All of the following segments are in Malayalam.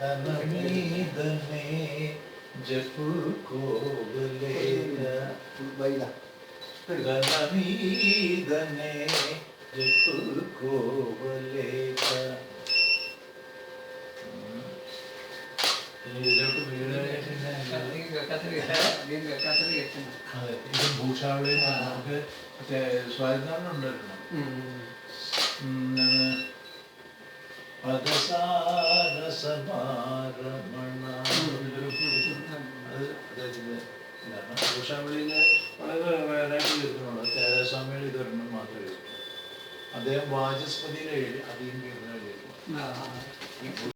ധനമീതനേ ജപു കോവലേക വൈല ധനമീതനേ ജപു കോവലേക ഇതിലോട്ട് വീട് പിന്നെ അധികം കേൾക്കാത്തത് കേൾക്കാം. അധികം കേൾക്കാത്തത് കേൾക്കണം. അതെ ഇത് ഭൂഷാവളിയിൽ നമുക്ക് മറ്റേ സ്വാതന്ത്ര്യം ഉണ്ടായിരുന്നു പദസാരസമാരമണ അത് അദ്ദേഹത്തിന്റെ ഇതാണ് ഭൂഷാവളിയിൽ വളരെ വേറായിട്ട് കേൾക്കുന്നുള്ളൂ ചേരസ്വാമികൾ ഇതൊരെണ്ണം മാത്രമേ കേൾക്കൂ അദ്ദേഹം വാചസ്പതിയിൽ എഴുതി അധികം കീർത്തനം എഴുതിയിട്ടുണ്ട്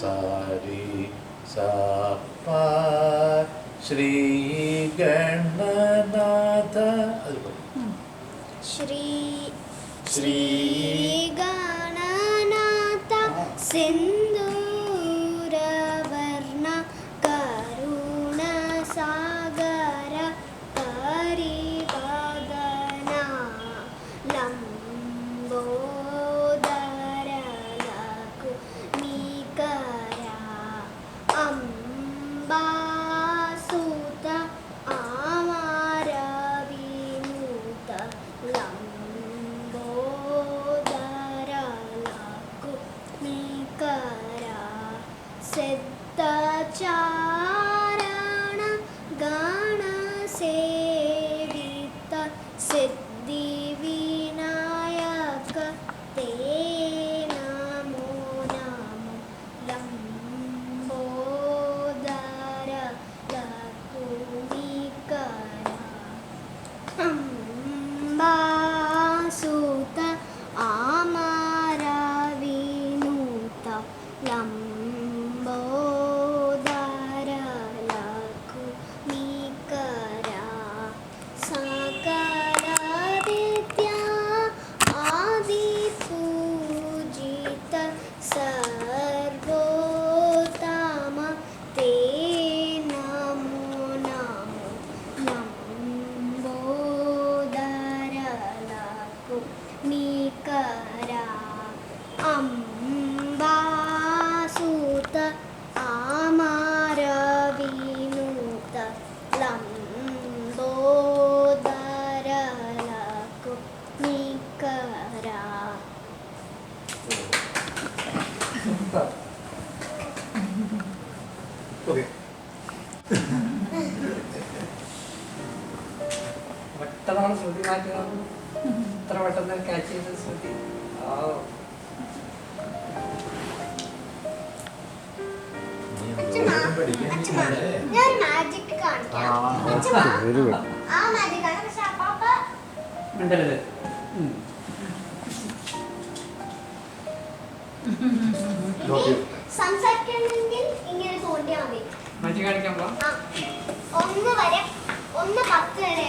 സാരി സപ ശ്രീഗണനാഥ അതുപോലെ ശ്രീ ശ്രീ ഗണനാഥ സിന്ദൂരവർണ കരുണസാഗര പരിവദന ലംബോദര ശ്രുതി മാറ്റി നോക്കും ഇത്ര പെട്ടെന്ന് ക്യാച്ച് ചെയ്ത് ശ്രുതി. ആ. മാജിക് കാണിക്കാം. ആ മാജിക് ആണ്. പക്ഷെ അപ്പാപ്പ മിണ്ടരുത്. ഉം. സംസാരിക്കണമെങ്കിൽ ഇങ്ങനെ തോണ്ടിയാൽ മതി. മാറ്റി കാണിക്കാൻ പോ ആ, ഒന്ന് വരെ ഒന്ന് പത്ത് വരെ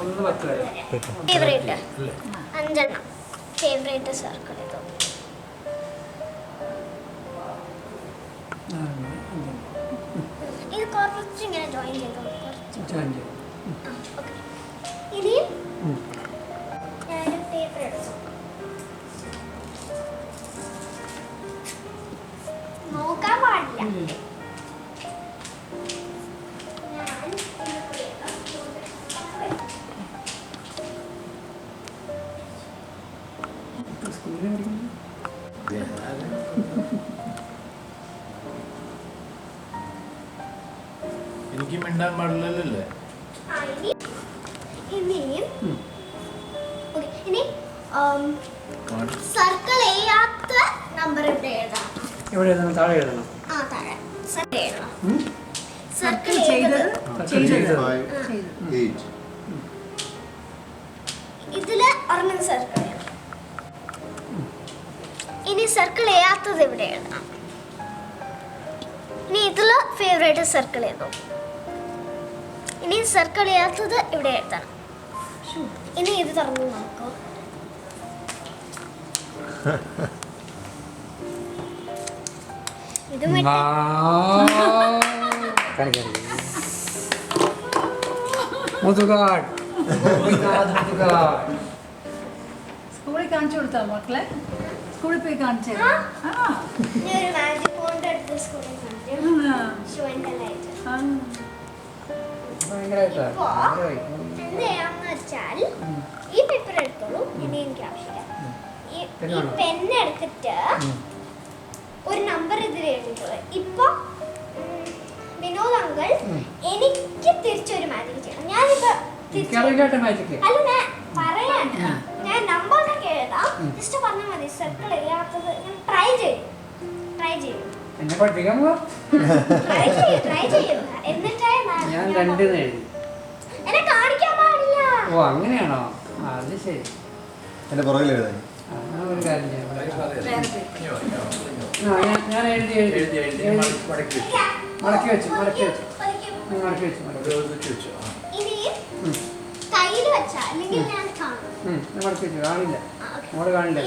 ഒന്ന് പത്ത് വരെ ഫേവറേറ്റ് അഞ്ചെണ്ണം ഫേവറേറ്റ് സർക്കിൾ ഇത് ആ, അങ്ങനെ, അങ്ങനെ. ഇത് കുറച്ച് ഇങ്ങനെ ജോയിൻ ചെയ്തു? കുറച്ച്. ഞാനൊരു പേപ്പർ എടുത്തു. നോക്കാൻ പാടില്ല. മിണ്ടാൻ പാടില്ലല്ലേ ഇനി ഇനിയും ഇനി സർക്കിൾ ചെയ്യാത്ത നമ്പർ ഇവിടെ എഴുതാം. എവിടെ എഴുതണം താഴെ എഴുതണം. ആ താഴെ. സർക്കിൾ എഴുതണം. സർക്കിൾ ചെയ്തത് ഇതിൽ ഒരെണ്ണം സർക്കിൾ ചെയ്യണം ഇനി സർക്കിൾ ചെയ്യാത്തത് ഇവിടെ എഴുതണം ഇനി ഇതിൽ ഫേവറേറ്റ് സർക്കിൾ ചെയ്തു ഇനി സർക്കിൾ ചെയ്യാത്തത് ഇവിടെ എഴുതണം. ഇനി ഇത് തുറന്നു നോക്കൂ. ഇത് സ്കൂളിൽ കാണിച്ചു കൊടുത്താ മക്കളെ? സ്കൂളിൽ പോയി സ്കൂളിൽ കാണിച്ചു എന്ത് ചെയ്യാന്ന് വെച്ചാൽ ഈ പേപ്പർ എടുത്തോളൂ ഇനി എനിക്ക് ആവശ്യമില്ല ഈ പെൻ എടുത്തിട്ട് ഒരു നമ്പർ ഇതിൽ എഴുതിയിട്ടുള്ളത് ഇപ്പൊ വിനോദ് അങ്കിൾ എനിക്ക് തിരിച്ചൊരു മാജിക് ചെയ്യണം. ഞാനിപ്പോ അല്ല ഞാൻ പറയാൻ ഞാൻ നമ്പേഴ്സൊക്കെ എഴുതാം. ഉം. ജസ്റ്റ് പറഞ്ഞാൽ മതി. സർക്കിൾ ചെയ്യാത്തത് ഞാൻ ട്രൈ ചെയ്യും. ട്രൈ ചെയ്യും. എന്നെ പഠിപ്പിക്കാൻ ട്രൈ ചെയ്യും ട്രൈ ചെയ്യും. എന്നിട്ടേ ഞാൻ- രണ്ടിന്ന് എഴുതി. ഓ അങ്ങനെയാണോ? അത് ശരി. എന്റെ പുറകിൽ എഴുതാൻ. ഒരു കാര്യം ചെയ്യാം. ഞാൻ എഴുതി എഴുതി. എഴുതി. മടക്കി വെച്ചു. മടക്കി വെച്ചു മടക്കി വെച്ചു. മടക്കി വെച്ചു. മടക്കി വെച്ചു മടക്കി വെച്ചു. കാണില്ല. ആ, കാണില്ല.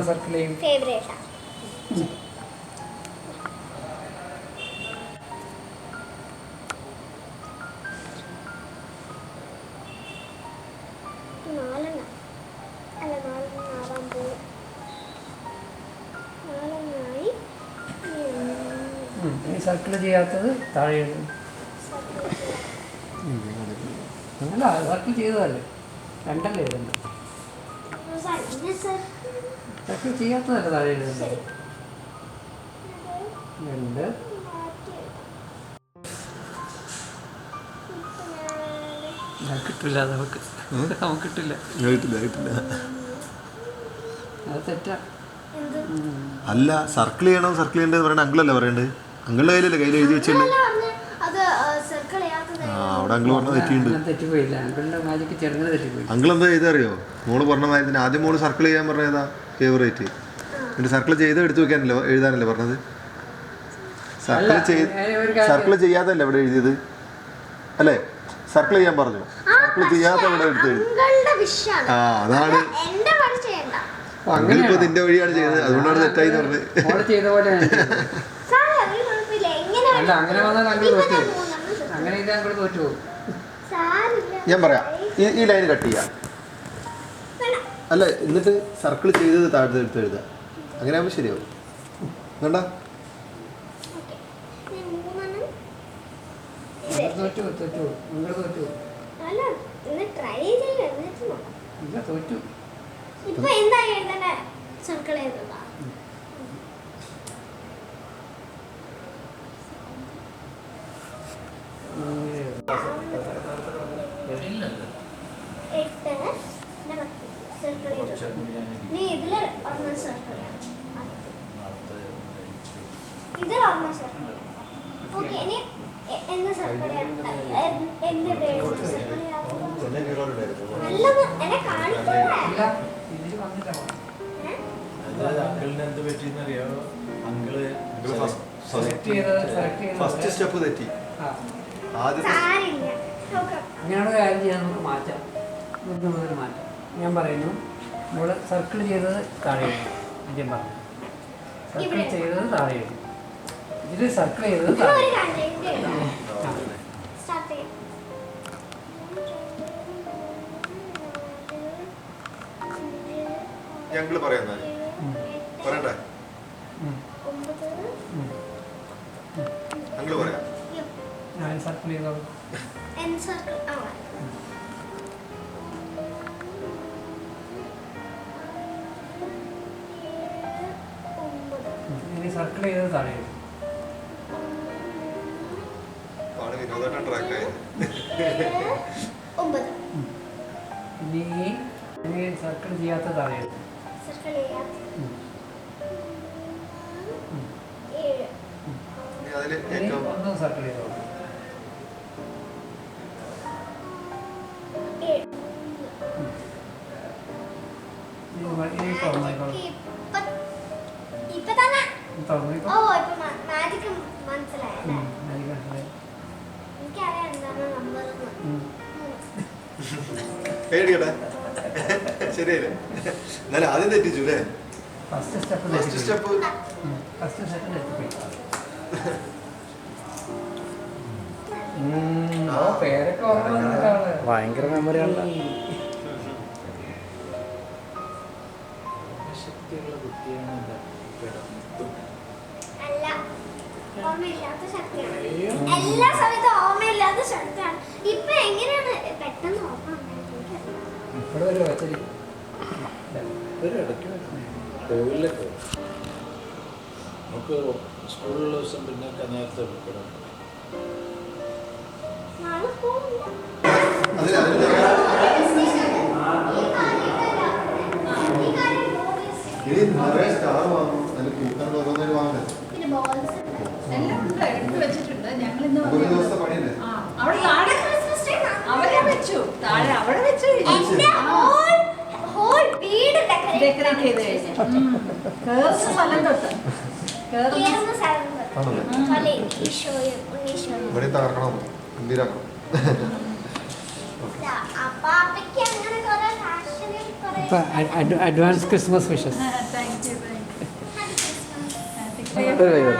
നാലെണ്ണമായി സർക്കിളെയും ഈ സർക്കിൾ ചെയ്യാത്തത് താഴെ എഴുതും അല്ല സർക്കിൾ ചെയ്തതല്ലേ? രണ്ടല്ലേ എഴുതണ്ട സർക്കിൾ ചെയ്യാത്തതല്ല താഴെ ശരി. രണ്ട് കിട്ടില്ല നമുക്ക്. നമുക്ക് കിട്ടില്ല കിട്ടില്ല കിട്ടില്ല അത് തെറ്റാ. അല്ല സർക്കിൾ ചെയ്യണം സർക്കിൾ ചെയ്യേണ്ടത് പറയണ അങ്കിളല്ലേ പറയണ്ടത് അങ്കിളുടെ കയ്യിലല്ലേ കയ്യിൽ എഴുതി വെച്ചിട്ടുണ്ട് അവിടെ അങ്കിൾ പറഞ്ഞ തെറ്റിയുണ്ട്. അങ്കിൾ എന്താ ചെയ്തറിയോ? മോൾ പറഞ്ഞ മാതിരി ആദ്യം മോൾ സർക്കിൾ ചെയ്യാൻ പറഞ്ഞതാ ഫേവറേറ്റ് എന്നിട്ട് സർക്കിൾ ചെയ്ത് എടുത്തു വെക്കാനല്ലോ എഴുതാനല്ലേ പറഞ്ഞത്? സർക്കിൾ ചെയ്ത് സർക്കിൾ ചെയ്യാതല്ലേ ഇവിടെ എഴുതിയത്? അല്ലേ? സർക്കിൾ ചെയ്യാൻ പറഞ്ഞു. സർക്കിൾ ചെയ്യാത്ത ഇവിടെ എടുത്ത് ആ അതാണ്. അങ്ങനെ ഇപ്പൊ? നിന്റെ വഴിയാണ് ചെയ്തത്. അതുകൊണ്ടാണ് തെറ്റായി പറഞ്ഞത്. അങ്ങനെ വന്നാൽ അങ്കിൾ അങ്ങനെ ഇത് അങ്കിൾ തോറ്റു ഞാൻ പറയാം. ഈ ലൈൻ കട്ട് ചെയ്യാം. അല്ല എന്നിട്ട് സർക്കിൾ ചെയ്തത് താഴത്തെ എടുത്ത് എഴുതുക അങ്ങനെ ആകുമ്പോൾ ശരിയാവും മൂന്നെണ്ണം. തോറ്റു തോറ്റു നിങ്ങൾ തോറ്റു അല്ല ഇന്ന് ട്രൈ ചെയ്യാം എന്നിട്ട് നോക്കാം. ഇല്ല തോറ്റു. ഇപ്പൊ എന്താ എഴുതണ സർക്കിൾ എഴുതുക എട്ട് സർക്കിൾ എഴുതുക നീ ഒരെണ്ണം സർക്കിൾ ഒരെണ്ണം സർക്കിൾ ഓക്കെ ഇനി സർക്കിൾ എന്ത് സർക്കിൾ എന്നെ ഫസ്റ്റ് സ്റ്റെപ്പ് തെറ്റി. അങ്ങനെയുള്ള കാര്യം ചെയ്യാൻ നമുക്ക് മാറ്റാം. ഒന്ന് മുതൽ മാറ്റാം. ഞാൻ പറയുന്നു നമ്മൾ സർക്കിൾ ചെയ്തത് താഴെ എഴുതും ആദ്യം പറഞ്ഞു സർക്കിൾ ചെയ്തത് താഴെ എഴുതും ഇതിൽ സർക്കിൾ ചെയ്തത് താഴെ ഞങ്ങൾ പറയുന്നത്. പറയട്ടെ. ഞങ്ങൾ പറയാം. ഞാൻ സർക്കിൾ ചെയ്തോളൂ. ഇനി സർക്കിൾ ചെയ്തത് താഴെ ആയത് ഒമ്പത്. ഇനി ഇനി സർക്കിൾ ചെയ്യാത്ത താഴെ ഒന്നും സർക്കിൾ ചെയ്യാം ഉം. ഉം. പേടിക്കട്ടെ ശരിയല്ലേ എന്നാലും ആദ്യം തെറ്റിച്ചു അല്ലേ? First step first step first തെറ്റിപ്പോയി. ഭയങ്കര മെമ്മറിയാണ് ശക്തിയുള്ള കുട്ടിയാണ് എന്താ ഓർമ്മയില്ലാത്ത ശക്തിയാണ്. എല്ലാ സമയത്തും ഓർമ്മയില്ലാത്ത ശക്തിയാണ്. ഇപ്പൊ എങ്ങനെയാണ്? പെട്ടെന്ന് ഓർമ്മ കോവിലൊക്കെ നമുക്ക് സ്കൂളിലുള്ള ദിവസം പിന്നെ നേരത്തെ നിറയെ സ്റ്റാർ വാങ്ങും. അതിൽ കൂട്ടാൻ ഓരോന്നേരം ഉണ്ട്. എല്ലാം ഉണ്ട് എടുത്ത് വെച്ചിട്ടുണ്ട്. ഞങ്ങൾ ഇന്ന് ഒരു ദിവസത്തെ പണിയല്ലേ? ആ അവിടെ താഴെ അവരെ വെച്ചു. താഴെ അവിടെ വെച്ചു. ഡെക്കറേറ്റ് ചെയ്ത് കഴിഞ്ഞു കേറുന്ന സ്ഥലം തൊട്ട്. കേറുന്ന സ്ഥലം. ഇവിടെ തകർക്കണം ഗംഭീരാക്കണം. Advance Christmas wishes thank you thank. You.